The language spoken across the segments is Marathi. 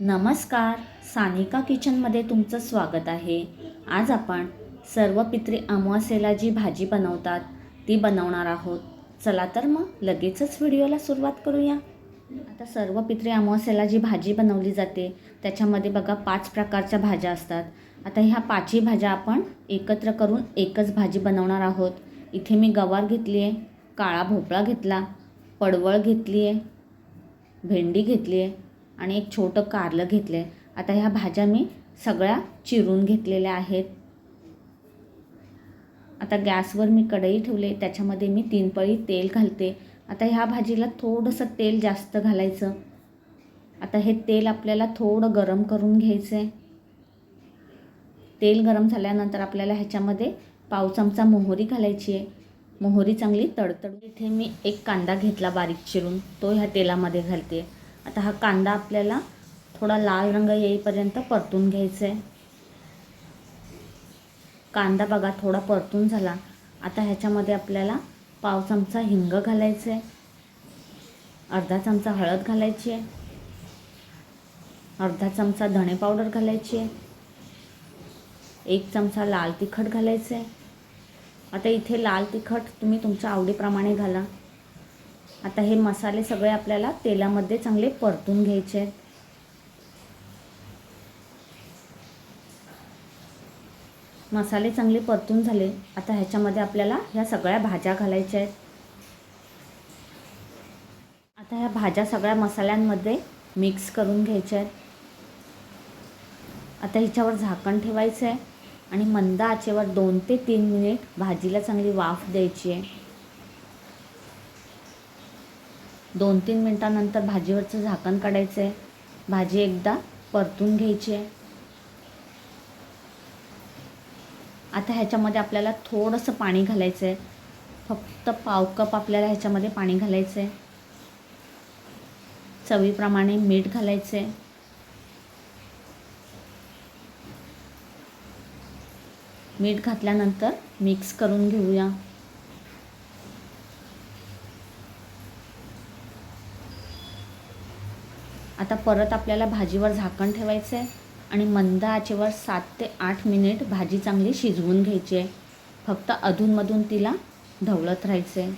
नमस्कार. सानिका किचनमध्ये तुमचं स्वागत आहे. आज आपण सर्व पित्री अमावास्येला जी भाजी बनवतात ती बनवणार आहोत. चला तर मग लगेचच व्हिडिओला सुरुवात करूया. आता सर्व पित्री अमावास्येला जी भाजी बनवली जाते त्याच्यामध्ये बघा पाच प्रकारच्या भाज्या असतात. आता ह्या पाचही भाज्या आपण एकत्र करून एकच भाजी बनवणार आहोत. इथे मी गवार घेतली आहे काळा भोपळा घेतला पडवळ घेतली आहे भेंडी घेतली आहे आणि एक छोटं कारलं घेतलं आहे आता ह्या भाज्या मी सगळ्या चिरून घेतलेल्या आहेत. आता गॅसवर मी कढई ठेवले त्याच्यामध्ये मी तीन पळी तेल घालते. आता ह्या भाजीला थोडंसं तेल जास्त घालायचं. आता हे तेल आपल्याला थोडं गरम करून घ्यायचं आहे तेल गरम झाल्यानंतर आपल्याला ह्याच्यामध्ये पाव चमचा मोहरी घालायची आहे. मोहरी चांगली तडतड इथे मी एक कांदा घेतला बारीक चिरून तो ह्या तेलामध्ये घालते. आता हा कांदा आपल्याला थोडा लाल रंग येईपर्यंत परतून घ्यायचा आहे कांदा बघा थोडा परतून झाला. आता ह्याच्यामध्ये आपल्याला पाव चमचा हिंग घालायचं आहे अर्धा चमचा हळद घालायची आहे अर्धा चमचा धणे पावडर घालायची आहे एक चमचा लाल तिखट घालायचं आहे आता इथे लाल तिखट तुम्ही तुमच्या आवडीप्रमाणे घाला. आता हे मसाले सगळे आपल्याला तेलामध्ये चांगले परतून घ्यायचे आहेत. मसाले चांगले परतून झाले. आता ह्याच्यामध्ये आपल्याला ह्या सगळ्या भाज्या घालायच्या आहेत. आता ह्या भाज्या सगळ्या मसाल्यांमध्ये मिक्स करून घ्यायच्या आहेत. आता ह्याच्यावर झाकण ठेवायचं आहे आणि मंद आचेवर दोन ते तीन मिनिट भाजीला चांगली वाफ द्यायची आहे. दोन तीन मिनटानंतर भाजीवरचं झाकण काढायचं आहे. भाजी एकदा परतून घ्यायची आहे. आता ह्याच्यामध्ये आपल्याला थोडंसं पाणी घालायचं आहे फक्त पाव कप आपल्याला ह्याच्यामध्ये पाणी घालायचं आहे चवीप्रमाणे मीठ घालायचं आहे मीठ घातल्यानंतर मिक्स करून घेऊया. आता परत आपल्याला भाजीवर झाकण ठेवायचं आहे आणि मंद आचेवर सात ते आठ मिनिट भाजी चांगली शिजवून घ्यायची आहे. फक्त अधूनमधून तिला ढवळत राहायचं आहे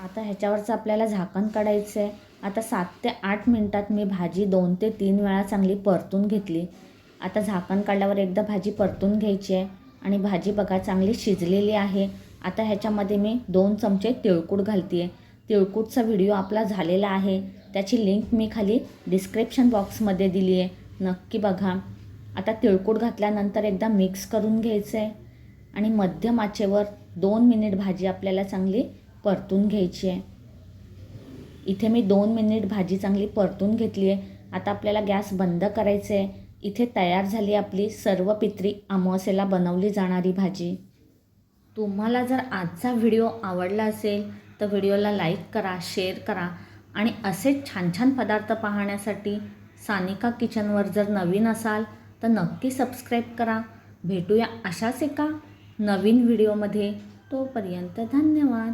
आता ह्याच्यावरचं आपल्याला झाकण काढायचं आहे आता सात ते आठ मिनटात मी भाजी दोन ते तीन वेळा चांगली परतून घेतली. आता झाकण काढल्यावर एकदा भाजी परतून घ्यायची आहे आणि भाजी बघा चांगली शिजलेली आहे. आता ह्याच्यामध्ये मी दोन चमचे तिळकूट घालते आहे तिळकूटचा व्हिडिओ आपला झालेला आहे. त्याची लिंक मी खाली डिस्क्रिप्शन बॉक्समध्ये दिली आहे नक्की बघा. आता तिळकूट घातल्यानंतर एकदा मिक्स करून घ्यायचं आहे आणि मध्यम आचेवर दोन मिनिट भाजी आपल्याला चांगली परतून घ्यायची आहे इथे मी दोन मिनिट भाजी चांगली परतून घेतली आहे आता आपल्याला गॅस बंद करायचं आहे इथे तयार झाली आपली सर्व पित्री अमावस्येला बनवली जाणारी भाजी. तुम्हाला जर आजचा व्हिडिओ आवडला असेल तर व्हिडिओला लाईक करा शेअर करा आणि असेच छान छान पदार्थ पाहण्यासाठी सानिका किचनवर जर नवीन असाल तर नक्की सबस्क्राईब करा. भेटूया अशाच एका नवीन व्हिडिओमध्ये. तोपर्यंत धन्यवाद.